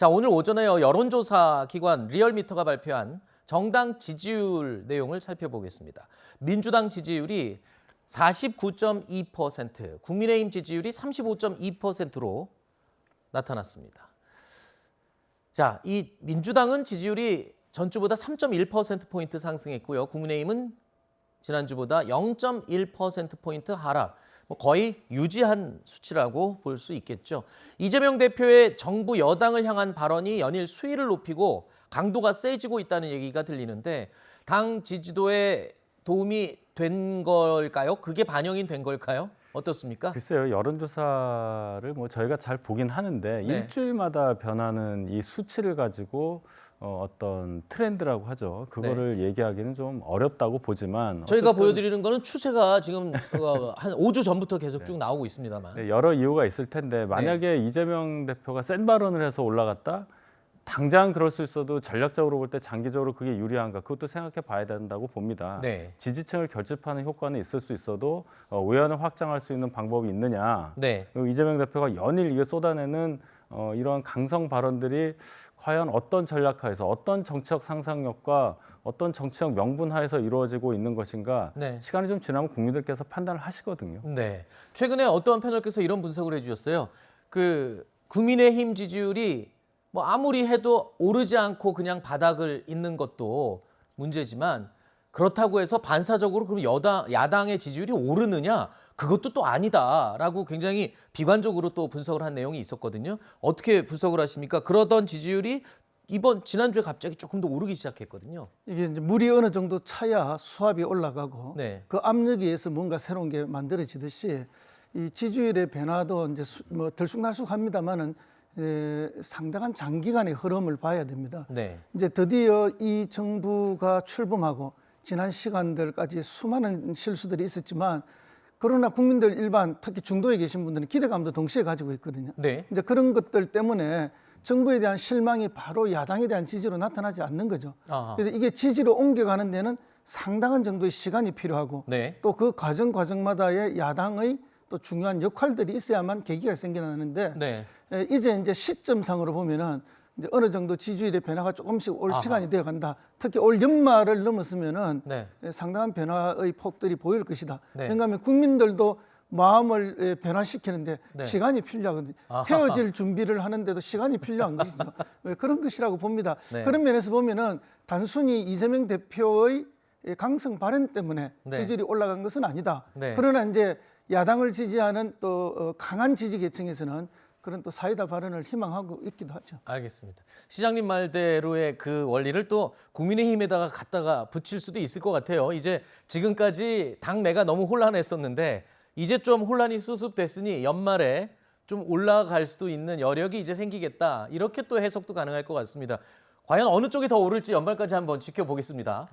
자, 오늘 오전에 여론조사 기관 리얼미터가 발표한 정당 지지율 내용을 살펴보겠습니다. 민주당 지지율이 49.2%, 국민의힘 지지율이 35.2%로 나타났습니다. 자, 이 민주당은 지지율이 전주보다 3.1%포인트 상승했고요. 국민의힘은 지난주보다 0.1%포인트 하락. 뭐 거의 유지한 수치라고 볼 수 있겠죠. 이재명 대표의 정부 여당을 향한 발언이 연일 수위를 높이고 강도가 세지고 있다는 얘기가 들리는데 당 지지도에 도움이 된 걸까요? 그게 반영이 된 걸까요? 어떻습니까? 글쎄요 여론조사를 뭐 저희가 잘 보긴 하는데 네. 일주일마다 변하는 이 수치를 가지고 어, 어떤 트렌드라고 하죠 그거를 얘기하기는 좀 어렵다고 보지만 네. 저희가 어쨌든 보여드리는 거는 추세가 지금 어, 한 5주 전부터 계속 쭉 나오고 있습니다만. 네, 여러 이유가 있을 텐데 만약에 네. 이재명 대표가 센 발언을 해서 올라갔다 당장 그럴 수 있어도 전략적으로 볼 때 장기적으로 그게 유리한가 그것도 생각해 봐야 된다고 봅니다. 네. 지지층을 결집하는 효과는 있을 수 있어도 어, 의원을 확장할 수 있는 방법이 있느냐 네. 그리고 이재명 대표가 연일 이게 쏟아내는 어, 이러한 강성 발언들이 과연 어떤 전략하에서 어떤 정치적 상상력과 어떤 정치적 명분 하에서 이루어지고 있는 것인가 네. 시간이 좀 지나면 국민들께서 판단을 하시거든요. 네. 최근에 어떠한 패널께서 이런 분석을 해주셨어요. 그 국민의힘 지지율이 뭐 아무리 해도 오르지 않고 그냥 바닥을 잇는 것도 문제지만 그렇다고 해서 반사적으로 그럼 여당 야당의 지지율이 오르느냐 그것도 또 아니다라고 굉장히 비관적으로 또 분석을 한 내용이 있었거든요. 어떻게 분석을 하십니까? 그러던 지지율이 이번 지난주에 갑자기 조금 더 오르기 시작했거든요. 이게 이제 물이 어느 정도 차야 수압이 올라가고 네. 그 압력에 의해서 뭔가 새로운 게 만들어지듯이 이 지지율의 변화도 이제 수- 뭐 들쑥날쑥합니다만은 에, 상당한 장기간의 흐름을 봐야 됩니다. 네. 이제 드디어 이 정부가 출범하고 지난 시간들까지 수많은 실수들이 있었지만 그러나 국민들 일반 특히 중도에 계신 분들은 기대감도 동시에 가지고 있거든요. 네. 이제 그런 것들 때문에 정부에 대한 실망이 바로 야당에 대한 지지로 나타나지 않는 거죠. 아하. 그래서 이게 지지로 옮겨가는 데는 상당한 정도의 시간이 필요하고 네. 또그 과정 과정마다의 야당의 또 중요한 역할들이 있어야만 계기가 생겨나는데 네. 에, 이제 이제 시점상으로 보면은 이제 어느 정도 지지율의 변화가 조금씩 올 아하. 시간이 되어 간다. 특히 올 연말을 넘었으면은 네. 에, 상당한 변화의 폭들이 보일 것이다. 네. 왜냐하면 국민들도 마음을 에, 변화시키는데 네. 시간이 필요하거든요. 아하. 헤어질 준비를 하는데도 시간이 필요한 것이죠. 왜 그런 것이라고 봅니다. 네. 그런 면에서 보면은 단순히 이재명 대표의 이 강성 발언 때문에 네. 지지율이 올라간 것은 아니다. 네. 그러나 이제 야당을 지지하는 또 어, 강한 지지 계층에서는 그런 또 사이다 발언을 희망하고 있기도 하죠. 알겠습니다. 시장님 말대로의 그 원리를 또 국민의힘에다가 갖다가 붙일 수도 있을 것 같아요. 이제 지금까지 당 내가 너무 혼란했었는데 이제 좀 혼란이 수습됐으니 연말에 좀 올라갈 수도 있는 여력이 이제 생기겠다. 이렇게 또 해석도 가능할 것 같습니다. 과연 어느 쪽이 더 오를지 연말까지 한번 지켜보겠습니다.